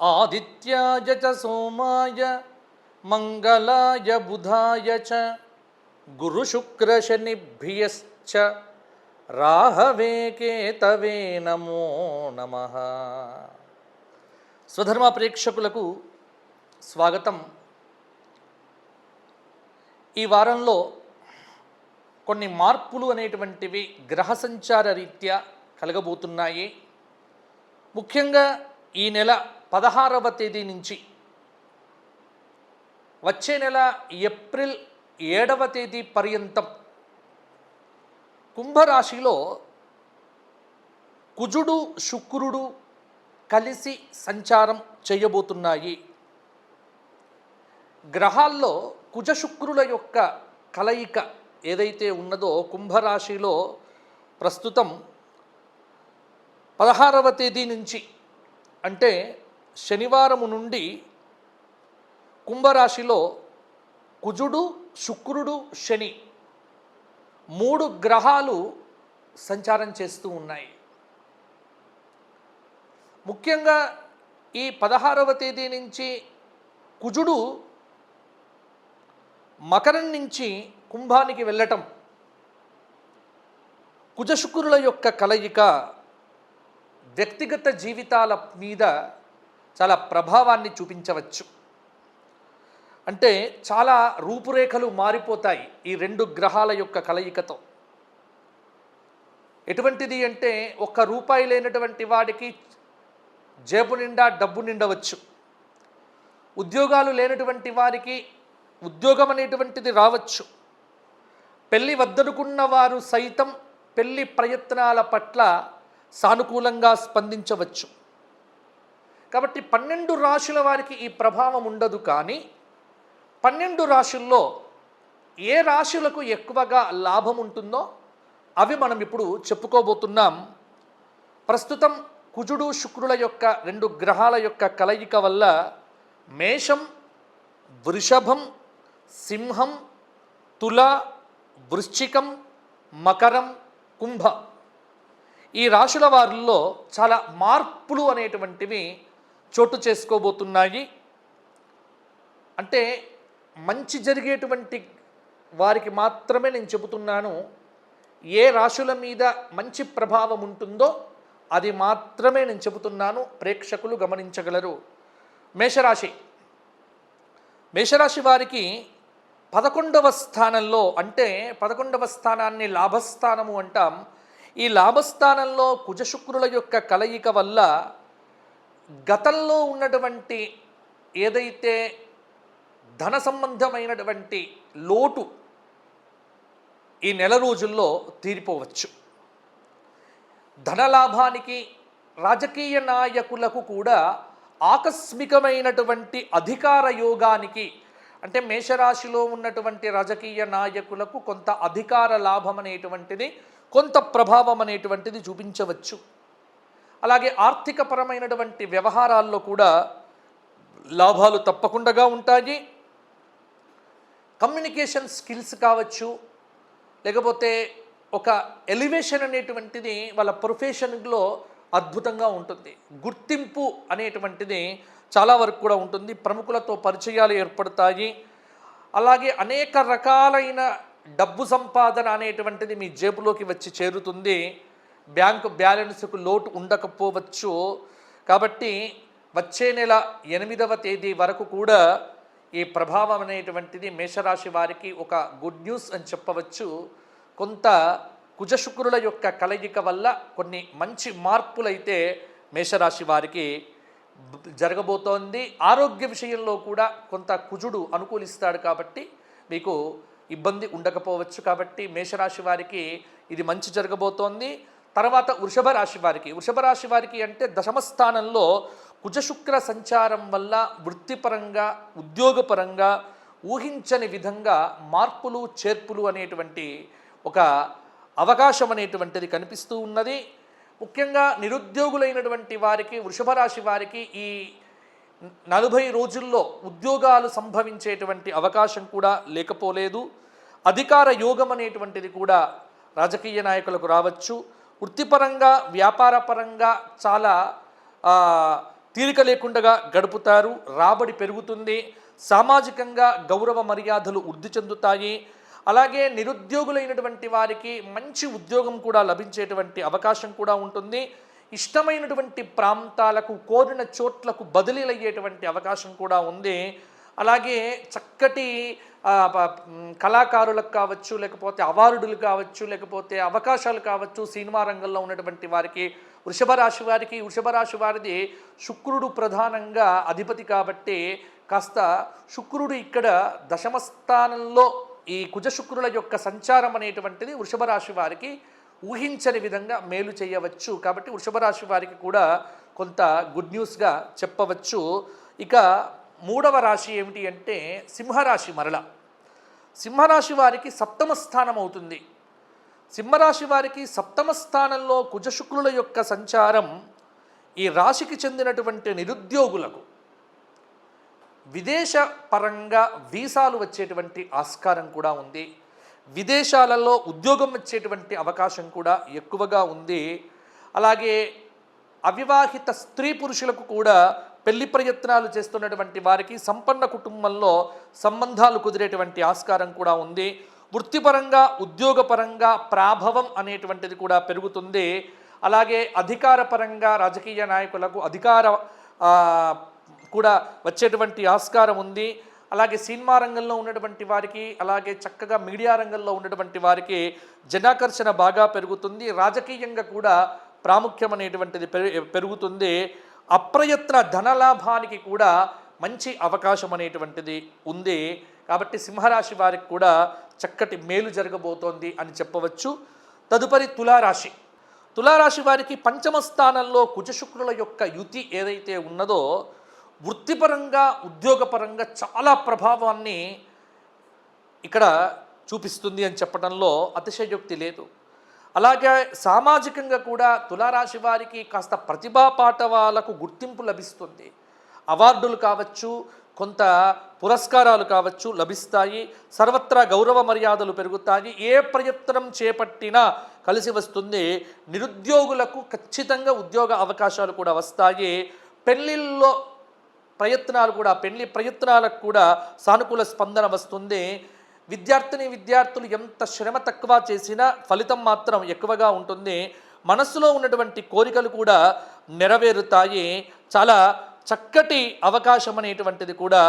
ఆదిత్యాయ చ సోమాయ మంగళాయ బుధాయ చ గురుశుక్రశనిభ్యశ్చ రాహవే కేతవే నమో నమ స్వధర్మ ప్రేక్షకులకు స్వాగతం ఈ వారంలో కొన్ని మార్పులు అనేటువంటివి గ్రహ సంచార రీత్యా కలగబోతున్నాయి. ముఖ్యంగా ఈ నెల పదహారవ తేదీ నుంచి వచ్చే నెల ఏప్రిల్ ఏడవ తేదీ పర్యంతం కుంభరాశిలో కుజుడు శుక్రుడు కలిసి సంచారం చేయబోతున్నాయి. గ్రహాల్లో కుజశుక్రుల యొక్క కలయిక ఏదైతే ఉన్నదో కుంభరాశిలో ప్రస్తుతం పదహారవ తేదీ నుంచి అంటే శనివారము నుండి కుంభరాశిలో కుజుడు శుక్రుడు శని మూడు గ్రహాలు సంచారం చేస్తూ ఉన్నాయి. ముఖ్యంగా ఈ పదహారవ తేదీ నుంచి కుజుడు మకరం నుంచి కుంభానికి వెళ్ళటం కుజశుకురుల యొక్క కలయిక వ్యక్తిగత జీవితాల మీద చాలా ప్రభావాన్ని చూపించవచ్చు. అంటే చాలా రూపురేఖలు మారిపోతాయి ఈ రెండు గ్రహాల యొక్క కలయికతో. ఎటువంటిది అంటే ఒక్క రూపాయి లేనటువంటి వాడికి జేబు నిండా డబ్బు నిండవచ్చు. ఉద్యోగాలు లేనటువంటి వారికి ఉద్యోగం అనేటువంటిది రావచ్చు. పెళ్ళి వద్దనుకున్న వారు సైతం పెళ్ళి ప్రయత్నాల పట్ల సానుకూలంగా స్పందించవచ్చు. కాబట్టి పన్నెండు రాశుల వారికి ఈ ప్రభావం ఉండదు కానీ పన్నెండు రాశుల్లో ఏ రాశులకు ఎక్కువగా లాభం ఉంటుందో అవి మనం ఇప్పుడు చెప్పుకోబోతున్నాం. ప్రస్తుతం కుజుడు శుక్రుల యొక్క రెండు గ్రహాల యొక్క కలయిక వల్ల మేషం వృషభం సింహం తుల వృశ్చికం మకరం కుంభ. ఈ రాశుల వారిలో చాలా మార్పులు అనేటువంటివి చోటు చేసుకోబోతున్నాయి. అంటే మంచి జరిగేటువంటి వారికి మాత్రమే నేను చెబుతున్నాను. ఏ రాశుల మీద మంచి ప్రభావం ఉంటుందో అది మాత్రమే నేను చెబుతున్నాను. ప్రేక్షకులు గమనించగలరు. మేషరాశి. మేషరాశి వారికి పదకొండవ స్థానంలో అంటే పదకొండవ స్థానాన్ని లాభస్థానము అంటాం. ఈ లాభస్థానంలో కుజశుక్రుల యొక్క కలయిక వల్ల గతంలో ఉన్నటువంటి ఏదైతే ధన సంబంధమైనటువంటి లోటు ఈ నెల రోజుల్లో తీరిపోవచ్చు. ధనలాభానికి రాజకీయ నాయకులకు కూడా ఆకస్మికమైనటువంటి అధికార యోగానికి అంటే మేషరాశిలో ఉన్నటువంటి రాజకీయ నాయకులకు కొంత అధికార లాభం అనేటువంటిది కొంత ప్రభావం అనేటువంటిది చూపించవచ్చు. అలాగే ఆర్థికపరమైనటువంటి వ్యవహారాల్లో కూడా లాభాలు తప్పకుండా ఉంటాయి. కమ్యూనికేషన్ స్కిల్స్ కావచ్చు లేకపోతే ఒక ఎలివేషన్ అనేటువంటిది వాళ్ళ ప్రొఫెషన్లో అద్భుతంగా ఉంటుంది. గుర్తింపు అనేటువంటిది చాలా వరకు కూడా ఉంటుంది. ప్రముఖులతో పరిచయాలు ఏర్పడతాయి. అలాగే అనేక రకాలైన డబ్బు సంపాదన అనేటువంటిది మీ జేబులోకి వచ్చి చేరుతుంది. బ్యాంకు బ్యాలెన్స్కు లోటు ఉండకపోవచ్చు. కాబట్టి వచ్చే నెల ఎనిమిదవ తేదీ వరకు కూడా ఈ ప్రభావం అనేటువంటిది మేషరాశి వారికి ఒక గుడ్ న్యూస్ అని చెప్పవచ్చు. కొంత కుజశుక్రుల యొక్క కలయిక వల్ల కొన్ని మంచి మార్పులైతే మేషరాశి వారికి జరగబోతోంది. ఆరోగ్య విషయంలో కూడా కొంత కుజుడు అనుకూలిస్తాడు కాబట్టి మీకు ఇబ్బంది ఉండకపోవచ్చు కాబట్టి మేషరాశి వారికి ఇది మంచి జరగబోతోంది. తర్వాత వృషభ రాశి వారికి వృషభ రాశి వారికి అంటే దశమ స్థానంలో కుజశుక్ర సంచారం వల్ల వృత్తిపరంగా ఉద్యోగపరంగా ఊహించని విధంగా మార్పులు చేర్పులు అనేటువంటి ఒక అవకాశం అనేటువంటిది కనిపిస్తూ ఉన్నది. ముఖ్యంగా నిరుద్యోగులైనటువంటి వారికి వృషభ రాశి వారికి ఈ నలభై రోజుల్లో ఉద్యోగాలు సంభవించేటువంటి అవకాశం కూడా లేకపోలేదు. అధికార యోగం అనేటువంటిది కూడా రాజకీయ నాయకులకు రావచ్చు. వృత్తిపరంగా వ్యాపారపరంగా చాలా తీరిక లేకుండా గడుపుతారు. రాబడి పెరుగుతుంది. సామాజికంగా గౌరవ మర్యాదలు వృద్ధి చెందుతాయి. అలాగే నిరుద్యోగులైనటువంటి వారికి మంచి ఉద్యోగం కూడా లభించేటువంటి అవకాశం కూడా ఉంటుంది. ఇష్టమైనటువంటి ప్రాంతాలకు కోరిన చోట్లకు బదిలీలయ్యేటువంటి అవకాశం కూడా ఉంది. అలాగే చక్కటి కళాకారులకు కావచ్చు లేకపోతే అవార్డులు కావచ్చు లేకపోతే అవకాశాలు కావచ్చు సినిమా రంగంలో ఉన్నటువంటి వారికి వృషభ రాశి వారికి వృషభ రాశి వారిది శుక్రుడు ప్రధానంగా అధిపతి కాబట్టి కాస్త శుక్రుడు ఇక్కడ దశమస్థానంలో ఈ కుజశుక్రుల యొక్క సంచారం అనేటువంటిది వృషభ రాశి వారికి ఊహించని విధంగా మేలు చేయవచ్చు. కాబట్టి వృషభ రాశి వారికి కూడా కొంత గుడ్ న్యూస్గా చెప్పవచ్చు. ఇక మూడవ రాశి ఏమిటి అంటే సింహరాశి మరల. సింహరాశి వారికి సప్తమ స్థానం అవుతుంది. సింహరాశి వారికి సప్తమ స్థానంలో కుజశుక్రుల యొక్క సంచారం ఈ రాశికి చెందినటువంటి నిరుద్యోగులకు విదేశ పరంగా వీసాలు వచ్చేటువంటి ఆస్కారం కూడా ఉంది. విదేశాలలో ఉద్యోగం వచ్చేటువంటి అవకాశం కూడా ఎక్కువగా ఉంది. అలాగే అవివాహిత స్త్రీ పురుషులకు కూడా పెళ్ళి ప్రయత్నాలు చేస్తున్నటువంటి వారికి సంపన్న కుటుంబంలో సంబంధాలు కుదిరేటువంటి ఆస్కారం కూడా ఉంది. వృత్తిపరంగా ఉద్యోగపరంగా ప్రాభవం అనేటువంటిది కూడా పెరుగుతుంది. అలాగే అధికారపరంగా రాజకీయ నాయకులకు అధికార కూడా వచ్చేటువంటి ఆస్కారం ఉంది. అలాగే సినిమా రంగంలో ఉన్నటువంటి వారికి అలాగే చక్కగా మీడియా రంగంలో ఉన్నటువంటి వారికి జనాకర్షణ బాగా పెరుగుతుంది. రాజకీయంగా కూడా ప్రాముఖ్యం అనేటువంటిది పెరుగుతుంది. అప్రయత్న ధనలాభానికి కూడా మంచి అవకాశం అనేటువంటిది ఉంది. కాబట్టి సింహరాశి వారికి కూడా చక్కటి మేలు జరగబోతోంది అని చెప్పవచ్చు. తదుపరి తులారాశి. తులారాశి వారికి పంచమ స్థానంలో కుజశుక్రుల యొక్క యుతి ఏదైతే ఉన్నదో వృత్తిపరంగా ఉద్యోగపరంగా చాలా ప్రభావాన్ని ఇక్కడ చూపిస్తుంది అని చెప్పడంలో అతిశయోక్తి లేదు. అలాగే సామాజికంగా కూడా తులారాశి వారికి కాస్త ప్రతిభా పాఠవాలకు గుర్తింపు లభిస్తుంది. అవార్డులు కావచ్చు కొంత పురస్కారాలు కావచ్చు లభిస్తాయి సర్వత్రా గౌరవ మర్యాదలు పెరుగుతాయి. ఏ ప్రయత్నం చేపట్టినా కలిసి వస్తుంది. నిరుద్యోగులకు ఖచ్చితంగా ఉద్యోగ అవకాశాలు కూడా వస్తాయి. పెళ్ళిళ్ళలో ప్రయత్నాలు కూడా పెళ్ళి ప్రయత్నాలకు కూడా సానుకూల స్పందన వస్తుంది. విద్యార్థిని విద్యార్థులు ఎంత శ్రమ తక్కువ చేసినా ఫలితం మాత్రం ఎక్కువగా ఉంటుంది. మనస్సులో ఉన్నటువంటి కోరికలు కూడా నెరవేరుతాయి. చాలా చక్కటి అవకాశం అనేటువంటిది కూడా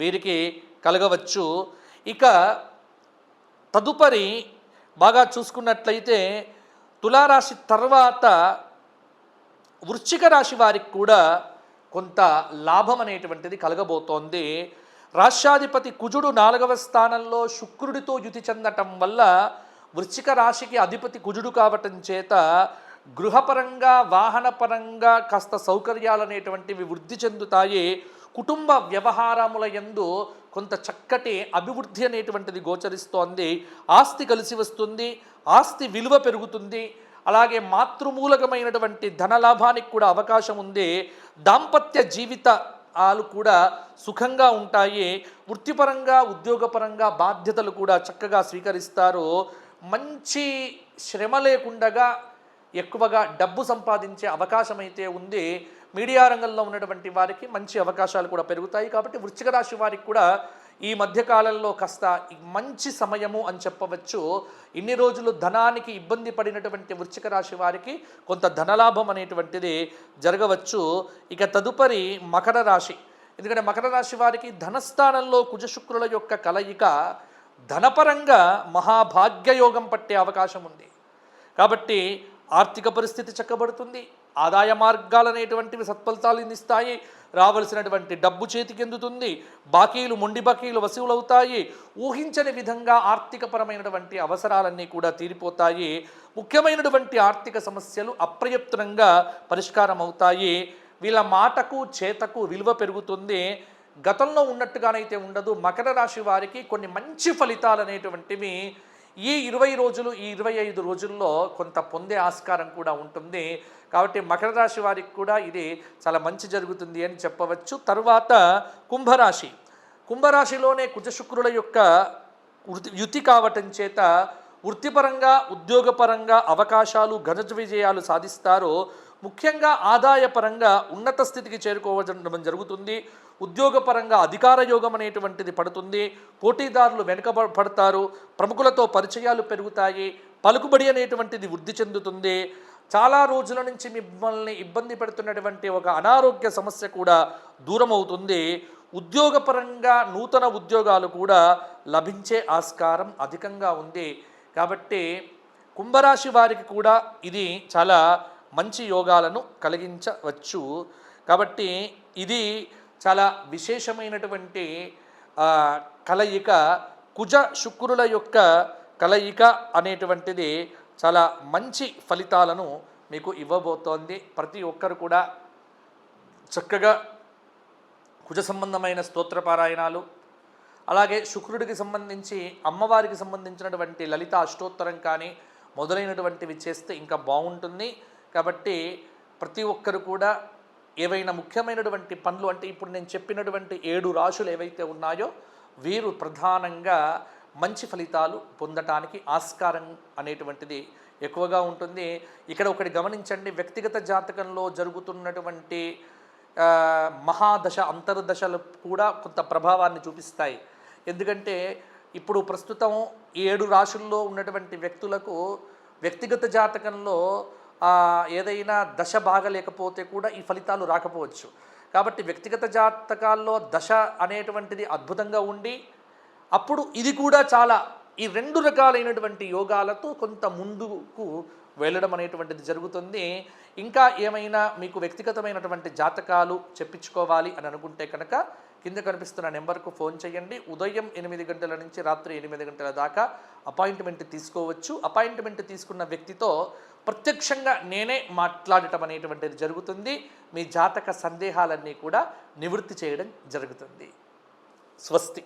వీరికి కలగవచ్చు. ఇక తదుపరి బాగా చూసుకున్నట్లయితే తులారాశి తర్వాత వృశ్చిక రాశి వారికి కూడా కొంత లాభం అనేటువంటిది కలగబోతోంది. రాష్ట్రాధిపతి కుజుడు నాలుగవ స్థానంలో శుక్రుడితో యుతి చెందటం వల్ల వృశ్చిక రాశికి అధిపతి కుజుడు కావటం చేత గృహపరంగా వాహనపరంగా కాస్త సౌకర్యాలు అనేటువంటివి వృద్ధి చెందుతాయి. కుటుంబ వ్యవహారముల యందు కొంత చక్కటి అభివృద్ధి అనేటువంటిది గోచరిస్తోంది. ఆస్తి కలిసి వస్తుంది. ఆస్తి విలువ పెరుగుతుంది. అలాగే మాతృమూలకమైనటువంటి ధనలాభానికి కూడా అవకాశం ఉంది. దాంపత్య జీవితాలు కూడా సుఖంగా ఉంటాయి. వృత్తిపరంగా ఉద్యోగపరంగా బాధ్యతలు కూడా చక్కగా స్వీకరిస్తారు. మంచి శ్రమ లేకుండగా ఎక్కువగా డబ్బు సంపాదించే అవకాశం అయితే ఉంది. మీడియా రంగంలో ఉన్నటువంటి వారికి మంచి అవకాశాలు కూడా పెరుగుతాయి. కాబట్టి వృశ్చిక రాశి వారికి కూడా ఈ మధ్యకాలంలో కాస్త మంచి సమయము అని చెప్పవచ్చు. ఇన్ని రోజులు ధనానికి ఇబ్బంది పడినటువంటి వృశ్చిక రాశి వారికి కొంత ధనలాభం అనేటువంటిది జరగవచ్చు. ఇక తదుపరి మకర రాశి. ఎందుకంటే మకర రాశి వారికి ధనస్థానంలో కుజశుక్రుల యొక్క కలయిక ధనపరంగా మహాభాగ్యయోగం పట్టే అవకాశం ఉంది. కాబట్టి ఆర్థిక పరిస్థితి చక్కబడుతుంది. ఆదాయ మార్గాలు అనేటువంటివి సత్ఫలితాలు ఇస్తాయి రావలసినటువంటి డబ్బు చేతికెందుతుంది? బాకీలు మొండి బాకీలు వసూలవుతాయి. ఊహించని విధంగా ఆర్థికపరమైనటువంటి అవసరాలన్నీ కూడా తీరిపోతాయి. ముఖ్యమైనటువంటి ఆర్థిక సమస్యలు అప్రయత్నంగా పరిష్కారం అవుతాయి వీళ్ళ మాటకు చేతకు విలువ పెరుగుతుంది. గతంలో ఉన్నట్టుగానైతే ఉండదు. మకర రాశి వారికి కొన్ని మంచి ఫలితాలు అనేటువంటివి ఈ ఇరవై రోజులు ఈ ఇరవై ఐదు రోజుల్లో కొంత పొందే ఆస్కారం కూడా ఉంటుంది. కాబట్టి మకర రాశి వారికి కూడా ఇది చాలా మంచి జరుగుతుంది అని చెప్పవచ్చు. తరువాత కుంభరాశి. కుంభరాశిలోనే కుజశుక్రుల యొక్క యుతి కావటం చేత వృత్తిపరంగా ఉద్యోగపరంగా అవకాశాలు ఘన విజయాలు సాధిస్తారో ముఖ్యంగా ఆదాయపరంగా ఉన్నత స్థితికి చేరుకోవడం జరుగుతుంది. ఉద్యోగపరంగా అధికార యోగం అనేటువంటిది పడుతుంది. పోటీదారులు వెనుక పడతారు ప్రముఖులతో పరిచయాలు పెరుగుతాయి. పలుకుబడి అనేటువంటిది వృద్ధి చెందుతుంది. చాలా రోజుల నుంచి మిమ్మల్ని ఇబ్బంది పెడుతున్నటువంటి ఒక అనారోగ్య సమస్య కూడా దూరం అవుతుంది ఉద్యోగపరంగా నూతన ఉద్యోగాలు కూడా లభించే ఆస్కారం అధికంగా ఉంది. కాబట్టి కుంభరాశి వారికి కూడా ఇది చాలా మంచి యోగాలను కలిగించవచ్చు. కాబట్టి ఇది చాలా విశేషమైనటువంటి కలయిక. కుజ శుక్రుల యొక్క కలయిక అనేటువంటిది చాలా మంచి ఫలితాలను మీకు ఇవ్వబోతోంది. ప్రతి ఒక్కరు కూడా చక్కగా కుజ సంబంధమైన స్తోత్ర పారాయణాలు అలాగే శుక్రుడికి సంబంధించి అమ్మవారికి సంబంధించినటువంటి లలిత అష్టోత్తరం కానీ మొదలైనటువంటివి చేస్తే ఇంకా బాగుంటుంది. కాబట్టి ప్రతి ఒక్కరు కూడా ఏవైనా ముఖ్యమైనటువంటి పనులు అంటే ఇప్పుడు నేను చెప్పినటువంటి ఏడు రాశులు ఏవైతే ఉన్నాయో వీరు ప్రధానంగా మంచి ఫలితాలు పొందటానికి ఆస్కారం అనేటువంటిది ఎక్కువగా ఉంటుంది. ఇక్కడ ఒకటి గమనించండి వ్యక్తిగత జాతకంలో జరుగుతున్నటువంటి మహాదశ అంతర్దశలు కూడా కొంత ప్రభావాన్ని చూపిస్తాయి. ఎందుకంటే ఇప్పుడు ప్రస్తుతం ఏడు రాశుల్లో ఉన్నటువంటి వ్యక్తులకు వ్యక్తిగత జాతకంలో ఏదైనా దశ బాగలేకపోతే కూడా ఈ ఫలితాలు రాకపోవచ్చు. కాబట్టి వ్యక్తిగత జాతకాల్లో దశ అనేటువంటిది అద్భుతంగా ఉండి అప్పుడు ఇది కూడా చాలా ఈ రెండు రకాలైనటువంటి యోగాలతో కొంత ముందుకు వెళ్ళడం అనేటువంటిది జరుగుతుంది. ఇంకా ఏమైనా మీకు వ్యక్తిగతమైనటువంటి జాతకాలు చెప్పించుకోవాలి అని అనుకుంటే కనుక కింద కనిపిస్తున్న నెంబర్కు ఫోన్ చేయండి. ఉదయం ఎనిమిది గంటల నుంచి రాత్రి ఎనిమిది గంటల దాకా అపాయింట్మెంట్ తీసుకోవచ్చు. అపాయింట్మెంట్ తీసుకున్న వ్యక్తితో ప్రత్యక్షంగా నేనే మాట్లాడటం అనేటువంటిది జరుగుతుంది. మీ జాతక సందేహాలన్నీ కూడా నివృత్తి చేయడం జరుగుతుంది. స్వస్తి.